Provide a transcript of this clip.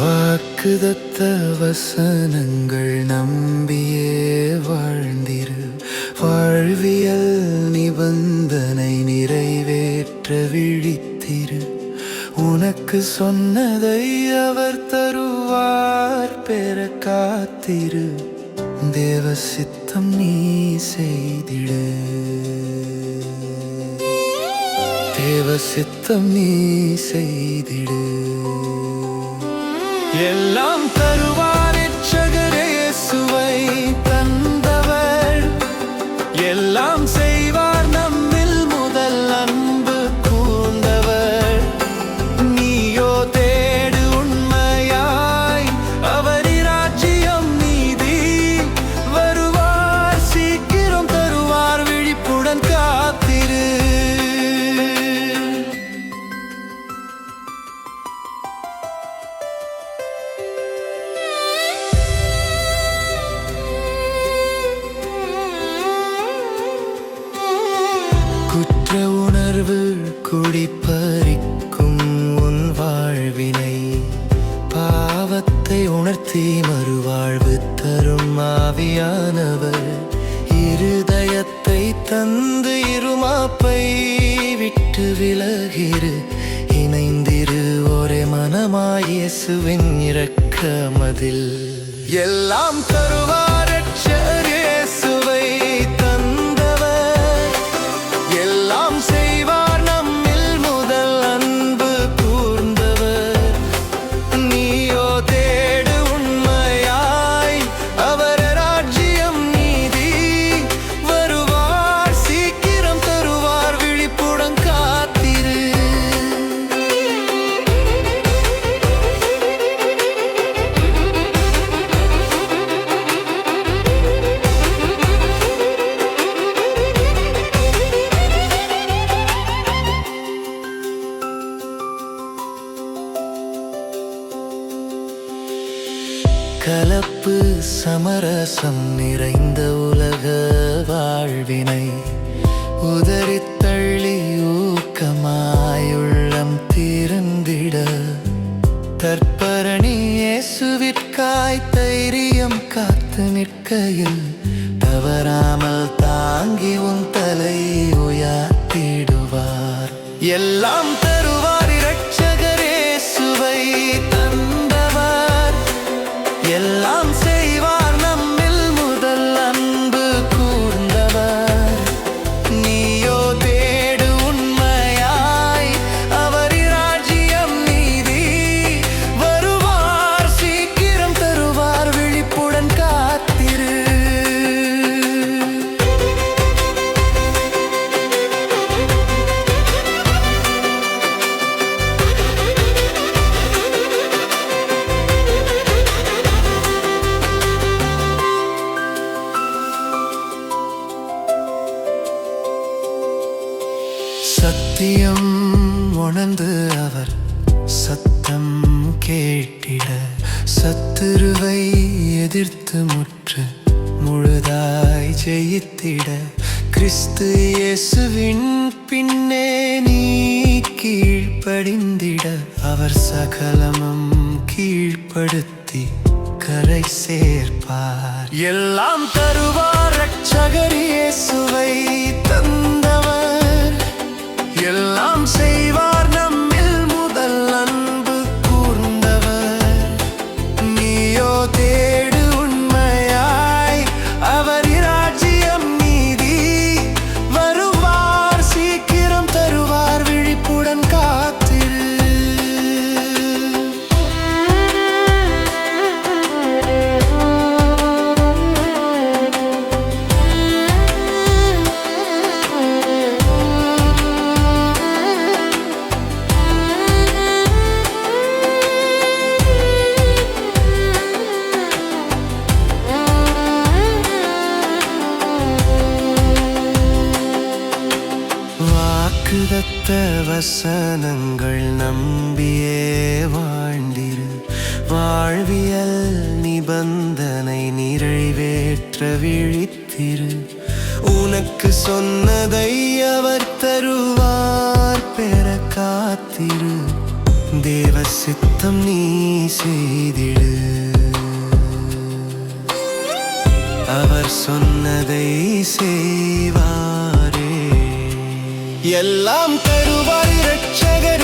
வாக்குதத்த வசனங்கள் நம்பியே வாழ்ந்திரு. வாழ்வியல் நிபந்தனை நிறைவேற்ற விழித்திரு. உனக்கு சொன்னதை அவர் தருவார் பெற காத்திரு. தேவ சித்தம் நீ செய்திடு. தேவ சித்தம் நீ செய்திடு. எல்லாம் தருவார் குடிப்பறிக்கும் உன் வாழ்வினை. பாவத்தை உணர்த்தி மறுவாழ்வு தரும் ஆவியானவர். இருதயத்தை தந்து இருமாப்பை விட்டு விலகிரு. இணைந்திரு ஒரே மனமாய் இயேசுவின் இரக்கமதில். எல்லாம் தருவார் சமரசம் நிறைந்த உலக வாழ்வினை உதறி தள்ளி ஊக்கமாயுள்ளம் திறந்திட. தற்பரணி இயேசுவிற்காய் தைரியம் காத்து நிற்கையில் தவறாமல் தாங்கி உன் தலை உயர்த்திடுவார். எல்லாம் தருவார் இரட்சகரே சுவை தந்தவர். எல்லாம் செய்வார் உணர்ந்து அவர் சத்தம் கேட்டிட சத்துருவை எதிர்த்து முற்று முழுதாய் ஜெயித்திட கிறிஸ்து இயேசுவின் பின்னே நீ கீழ்ப்படிந்திட அவர் சகலமும் கீழ்ப்படுத்தி கரை சேர்ப்பார். எல்லாம் தருவார் ரட்சகரியே வாக்குதத்த வசனங்கள் நம்பியே வாழ்ந்திரு. வாழ்வியல் நிபந்தனை நிறைவேற்ற விழித்திரு. உனக்கு சொன்னதை அவர் தருவார் பெற காத்திரு. தேவ சித்தம் நீ செய்திடு. அவர் சொன்னதை செய்வார். எல்லாம் தருவாய் ரட்சகர்